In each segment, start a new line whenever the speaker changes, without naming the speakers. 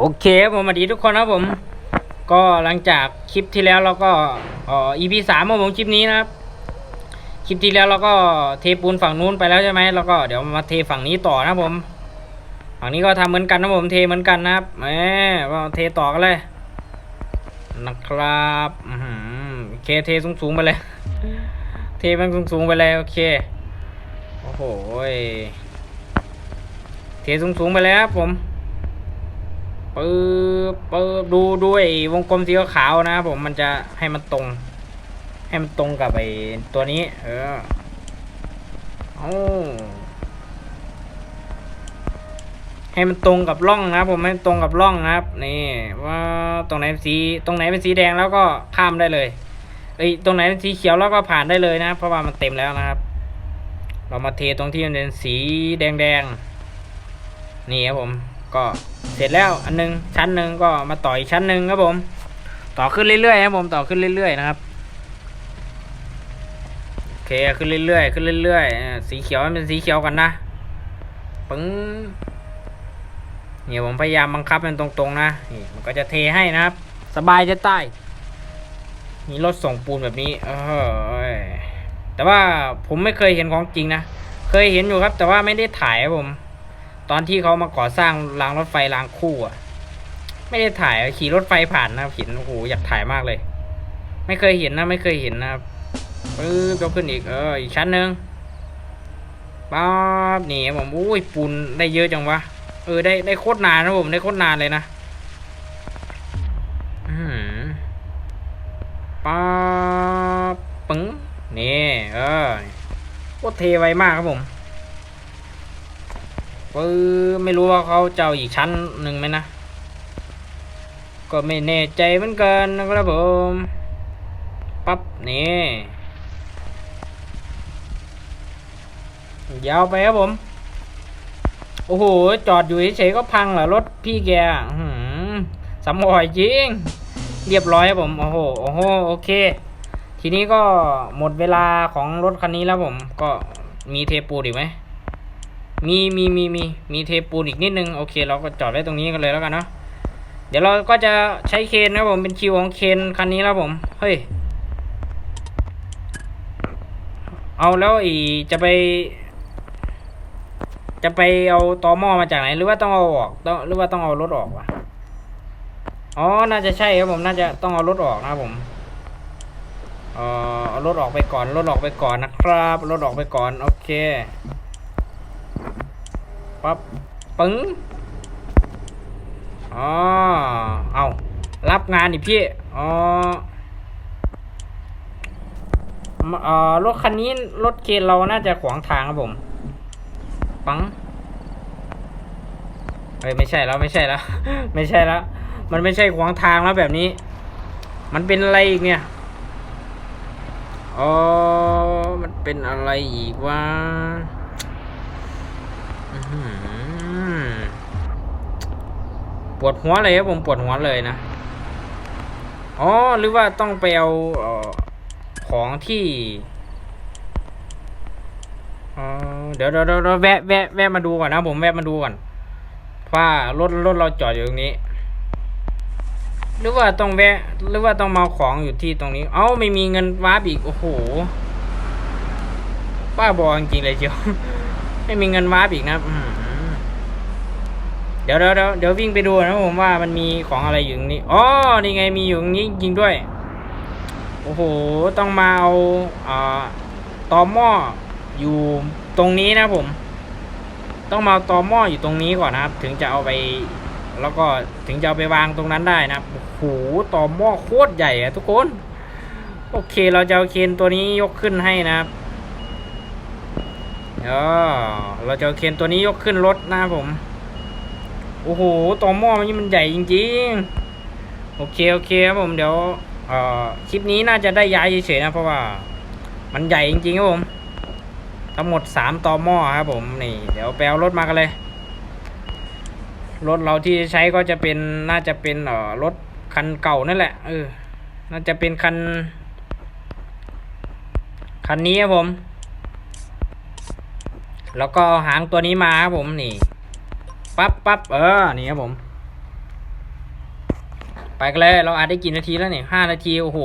โอเคครับผมสวัสดีทุกคนครับผม ก็หลังจากคลิปที่แล้วเราก็อ่อ EP สามของผมคลิปนี้นะครับ คลิปที่แล้วเราก็เทปูนฝั่งนู้นไปแล้วใช่ไหมแล้วก็เดี๋ยวมาเทฝั่งนี้ต่อนะผมฝั่งนี้ก็ทำเหมือนกันนะผมเทเหมือนกันนะครับแหมเทต่อกันเลย นะครับอือหือโอเคเทสูงๆไปเลย เทมันสูงๆไปเลยโอเคโอ้โหเทสูงๆไปเลยครับผม ปึ๊บปึ๊บดูด้วยวงกลมสีขาวนะครับผมมันจะให้มันตรง ให้มันตรงกับไอ้ตัวนี้ เออเอาให้มันตรงกับร่องนะผมให้มันตรงกับร่องนะครับ นี่ว่าตรงไหนเป็นสีตรงไหนเป็นสีแดงแล้วก็ข้ามได้เลยเอ้ยตรงไหนเป็นสีเขียวแล้วก็ผ่านได้เลยนะ เพราะว่ามันเต็มแล้วนะครับ เรามาเทตรงที่มันเป็นสีแดงๆนี่ครับผม ก็เสร็จแล้วอันหนึงชั้นหนึ่งก็มาต่ออีกชั้นหนึ่งครับผม ต่อขึ้นเรื่อยๆครับผมต่อขึ้นเรื่อยๆนะครับโอเคขึ้นเรื่อยๆขึ้นเรื่อยๆสีเขียวมันเป็นสีเขียวกันนะปึ้งเนี่ยผมพยายามบังคับมันตรงๆนะนี่มันก็จะเทให้นะครับ สบายจะใต้มีรถส่งปูนแบบนี้เออแต่ว่าผมไม่เคยเห็นของจริงนะ เคยเห็นอยู่ครับ แต่ว่าไม่ได้ถ่ายครับผม ตอนที่เขามาก่อสร้างรางรถไฟรางคู่อะ ไม่ได้ถ่ายขี่รถไฟผ่านนะครับเห็นโอ้โหอยากถ่ายมากเลย ไม่เคยเห็นนะไม่เคยเห็นนะครับปึ๊บยกขึ้นอีกเอออีกชั้นหนึ่งป๊าบนี่ผมอุ้ยปูนได้เยอะจังวะเออได้ได้โคตรนานนะผมได้โคตรนานเลยนะอือหือป๊าบปึ้งนี่เออโคตรเทไวมากครับผม ไม่รู้ว่าเขาจะอาอีกชั้นหนึ่งไหมนะ ก็ไม่แน่ใจเหมือนกันนะครับผมปั๊บนี่ยาวไปครับผม โอ้โห จอดอยู่เฉยๆก็พังเหรอรถพี่แกหือสำหอยจริง เรียบร้อยครับผม โอ้โห โอ้โห โอเค ทีนี้ก็หมดเวลาของรถคันนี้แล้วผม ก็มีเทปูนอีกไหม มีมีมีมีมีเทปูนอีกนิดนึงโอเค เราก็จอดไว้ตรงนี้กันเลยแล้วกันเนาะเดี๋ยวเราก็จะใช้เคนนะผมเป็นคิวของเคนคันนี้แล้วผมเฮ้ยเอาแล้วอีจะไป จะไปเอาตอหม้อมาจากไหน หรือว่าต้องเอาออกต้องหรือว่าต้องเอารถออกวะอ๋อน่าจะใช่ครับผมน่าจะต้องเอารถออกนะผมเออเอารถออกไปก่อนรถออกไปก่อนนะครับรถออกไปก่อนโอเค ปั๊บปึ้งอ๋อเอารับงานดิพี่อ๋อเอ่อรถคันนี้รถเคนเราน่าจะขวางทางครับผม ปังเฮ้ยไม่ใช่แล้วไม่ใช่แล้ว ไม่ใช่แล้ว มันไม่ใช่ขวางทางแล้วแบบนี้ มันเป็นอะไรอีกเนี่ยอ๋อมันเป็นอะไรอีกวะ ปวดหัวเลยครับผมปวดหัวเลยนะ อ๋อหรือว่าต้องไปเอาออของที่เดี๋ยวเดี๋ยวเดี๋ยวแวะแวะแวะมาดูก่อนนะผมแวะมาดูก่อนว่ารถรถเราจอดอยู่ตรงนี้ หรือว่าต้องแวะ หรือว่าต้องมาเอาของอยู่ที่ตรงนี้ เอ้าไม่มีเงินวาร์ปอีกโอ้โหป้าบอจริงเลยเชียว ไม่มีเงินวาร์ปอีกนะอื้อหือเดี๋ยวเดี๋ยวเดี๋ยววิ่งไปดูนะผมว่ามันมีของอะไรอยู่ตรงนี้อ๋อนี่ไงมีอยู่ตรงนี้จริงด้วย โอ้โห ต้องมาเอาอ่าตอหม้ออยู่ตรงนี้นะผม ต้องมาตอหม้ออยู่ตรงนี้ก่อนนะครับ ถึงจะเอาไป แล้วก็ถึงจะเอาไปวางตรงนั้นได้นะครับโอ้โหตอหม้อโคตรใหญ่อะทุกคน โอเคเราจะเอาเคนตัวนี้ยกขึ้นให้นะครับ ออเราจะเคนตัวนี้ยกขึ้นรถนะครับผม โอ้โหตอหม้อมันนี่มันใหญ่จริงๆ โอเคโอเคครับผมเดี๋ยวคลิปนี้น่าจะได้ย้ายเฉยๆนะเพราะว่า มันใหญ่จริงๆครับผม ทั้งหมดสามตอหม้อครับผมนี่ เดี๋ยวแปลรถมากันเลย รถเราที่ใช้ก็จะเป็นน่าจะเป็นเอ่อรถคันเก่านั่นแหละเออน่าจะเป็นคัน คันนี้ครับผม แล้วก็หางตัวนี้มาครับผมนี่ปั๊บปั๊บเออนี่ครับผม ไปกันเลยเราอาจได้กี่นาทีแล้วเนี่ยห้านาทีโอ้โห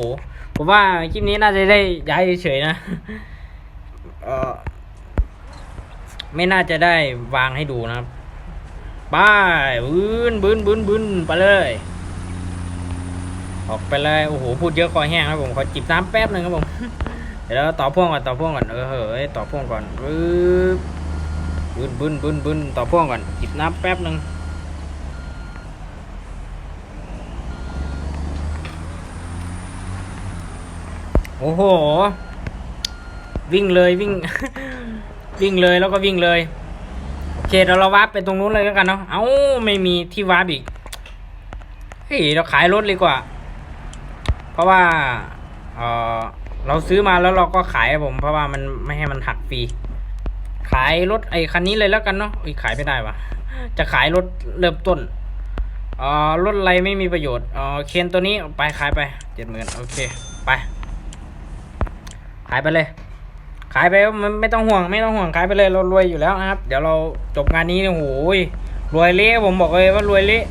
ผมว่าคลิปนี้น่าจะได้ย้ายเฉยนะเออไม่น่าจะได้วางให้ดูนะครับไปบืนบืนบืนบืนไปเลย ออกไปเลยโอ้โหพูดเยอะคอแห้งครับผมขอจิบน้ำแป๊บหนึ่งครับผมเดี๋ยวเราต่อพ่วงก่อนต่อพ่วงก่อนเออเฮ้ยต่อพ่วงก่อนบึ้บ บึ้นบึ้นบึ้นบึ้นต่อพ่วงก่อนจิบน้ำแป๊บหนึ่งโอ้โห วิ่งเลยวิ่ง วิ่งเลยแล้วก็วิ่งเลย โอเคเราเราวาร์ปไปตรงนู้นเลยแล้วกันเนาะเอ้าไม่มีที่วาร์ปอีกเฮ้ยเราขายรถเลยดีกว่า เพราะว่าเออเราซื้อมาแล้วเราก็ขายผม เพราะว่ามันไม่ให้มันหักฟรี ขายรถไอ้คันนี้เลยแล้วกันเนาะอุ้ยขายไม่ได้วะจะขายรถเริ่มต้นเออรถอะไรไม่มีประโยชน์เออเคนตัวนี้ไปขายไปเจ็ดหมื่นโอเคไป ขายไปเลย ขายไปมันไม่ต้องห่วง ไม่ต้องห่วงขายไปเลยเรารวยอยู่แล้วนะครับ เดี๋ยวเราจบงานนี้เนี่ยโอ้ยรวยเละผมบอกเลยว่ารวยเละ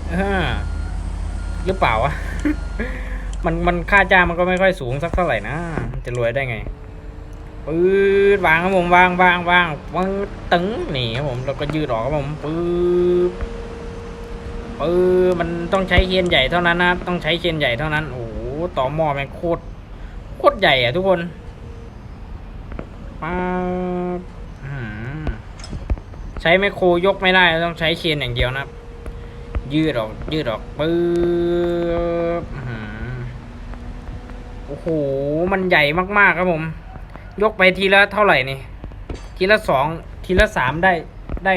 หรือเปล่าวะมันมันค่าจ้างมันก็ไม่ค่อยสูงสักเท่าไหร่นะจะรวยได้ไง ปื๊ดวางครับผมวางวางวางวางตึงนี่ครับผมแล้วก็ยืดออกครับผมปื๊บปื๊บมันต้องใช้เคียนใหญ่เท่านั้นนะครับต้องใช้เคียนใหญ่เท่านั้นโอ้โหต่อหม้อแม่งโคตรโคตรใหญ่อะทุกคนป๊าบอื้อหือใช้ไมโครยกไม่ได้ต้องใช้เคนอย่างเดียวนะยืดออกยืดออกปึ๊บอื้อหือโอ้โหมันใหญ่มากๆครับผม ยกไปทีละเท่าไหร่นี่ ทีละสองทีละสามได้ได้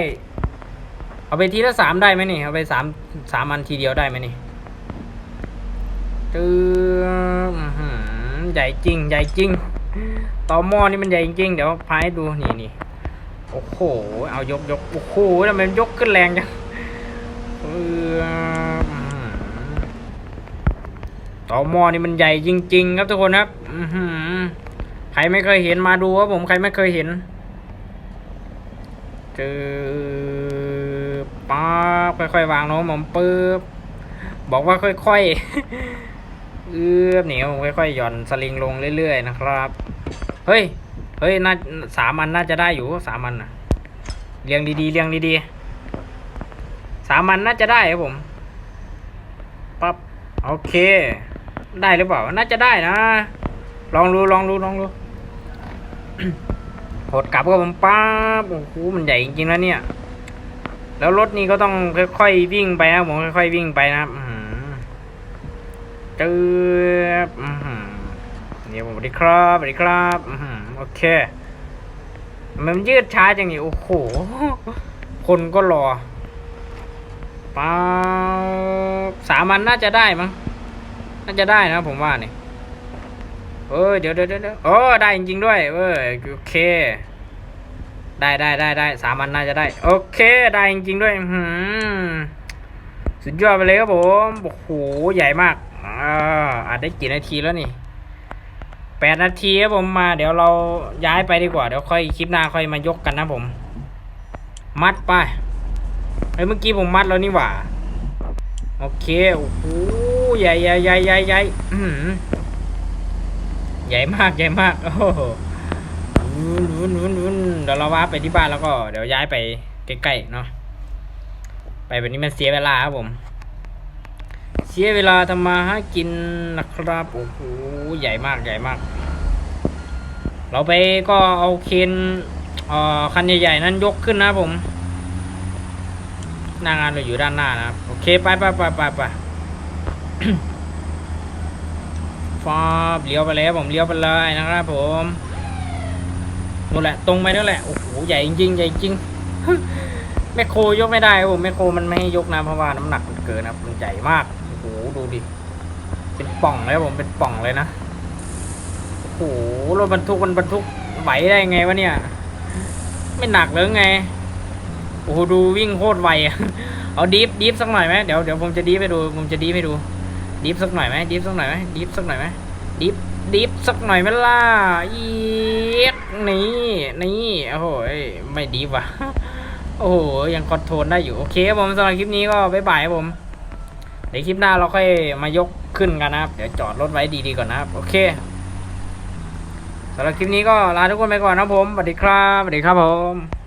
เอาไปทีละสามได้ไหมนี่ เอาไปสามสามอันทีเดียวได้ไหมนี่ตื้อใหญ่จริง ใหญ่จริงต่อหม้อนี่มันใหญ่จริงเดี๋ยวพายดูนี่นี่โอ้โห เอายกยกโอ้โหทำไมมันยกขึ้นแรงจังต่อหม้อนี่มันใหญ่จริง ๆ ครับทุกคนครับอือ ใครไม่เคยเห็นมาดูครับผมใครไม่เคยเห็นเจอป๊าบค่อยๆวางเนาะผมปึ๊บบอกว่าค่อยๆเอื้อมนี่ผมค่อยๆหย่อนสลิงลงเรื่อยๆนะครับ เฮ้ยเฮ้ยน่าสามันน่าจะได้อยู่สามันนะเรียงดีๆเรียงดีๆสามันน่าจะได้ครับผมปั๊บโอเค ได้หรือเปล่า น่าจะได้นะ ลองดูลองดูลองดู หดกลับก็ผมปั๊บโอ้โหมันใหญ่จริงๆแล้วเนี่ย แล้วรถนี่ก็ต้องค่อยๆวิ่งไปนะผมค่อยๆวิ่งไปนะครับจืบอือหือเดี๋ยวผมสวัสดีครับสวัสดีครับอโอเค มันยืดช้าจังนี่โอ้โห คนก็รอป้าบสามันน่าจะได้มั้ง น่าจะได้นะผมว่าเนี่ย เออเดี๋ยวเดี๋ยวเดี๋ยวโอ้ได้จริงๆด้วยเออโอเค ได้ได้ได้ได้สามอันน่าจะได้ โอเค ได้จริงๆด้วยหือสุดยอดไปเลยครับผมโอ้โหใหญ่มากอ่าอาจได้กี่นาทีแล้วนี่แปดนาทีครับผมมา เดี๋ยวเราย้ายไปดีกว่าเดี๋ยวค่อยคลิปหน้าค่อยมายกกันนะผม มัดไปเฮ้ยเมื่อกี้ผมมัดแล้วนี่หว่า โอเคโอ้โหใหญ่ใหญ่ใหญ่ใหญ่ใหญ่ ใหญ่มากใหญ่มากโอ้โหวุ้นวุ้นวุ้นวุ้นเดี๋ยวเราว่าไปที่บ้านแล้วก็เดี๋ยวย้ายไปใกล้ๆเนาะไปแบบนี้มันเสียเวลาครับผม เสียเวลาทำมาหากินนะครับโอ้โหใหญ่มากใหญ่มาก เราไปก็เอาเคนเอ่อคันใหญ่ๆนั้นยกขึ้นนะผมหน้างานเราอยู่ด้านหน้านะครับ โอเคไปไปไปไปไป ฟาบเลี้ยวไปแล้วผมเลี้ยวไปเลยนะครับผมนู่นแหละตรงไปนั่นแหละโอ้โหใหญ่จริงๆใหญ่จริงแมคโครยกไม่ได้ผมแมคโครมันไม่ให้ยกนะเพราะว่าน้ำหนักมันเกินนะมันใหญ่มากโอ้โหดูดิเป็นป่องเลยผมเป็นป่องเลยนะโอ้โหรถบรรทุกมันบรรทุกไหวได้ไงวะเนี่ย ไม่หนักเลยไงโอ้โหดูวิ่งโคตรไวอะเอาดีฟดีฟสักหน่อยไหมเดี๋ยวเดี๋ยวผมจะดีฟให้ดูผมจะดีฟให้ดู ดีฟสักหน่อยไหมดีฟสักหน่อยไหมดีฟสักหน่อยไหมดีฟดีฟสักหน่อยไหมล่ะอีกนี่นี่โอ้โหไม่ดีฟว่ะโอ้โหยังคอนโทรลได้อยู่โอเคครับผมสำหรับคลิปนี้ก็บ๊ายบายครับผมเดี๋ยวคลิปหน้าเราค่อยมายกขึ้นกันนะครับ เดี๋ยวจอดรถไว้ดีๆก่อนนะครับ โอเคสำหรับคลิปนี้ก็ลาทุกคนไปก่อนนะครับผมสวัสดีครับสวัสดีครับผม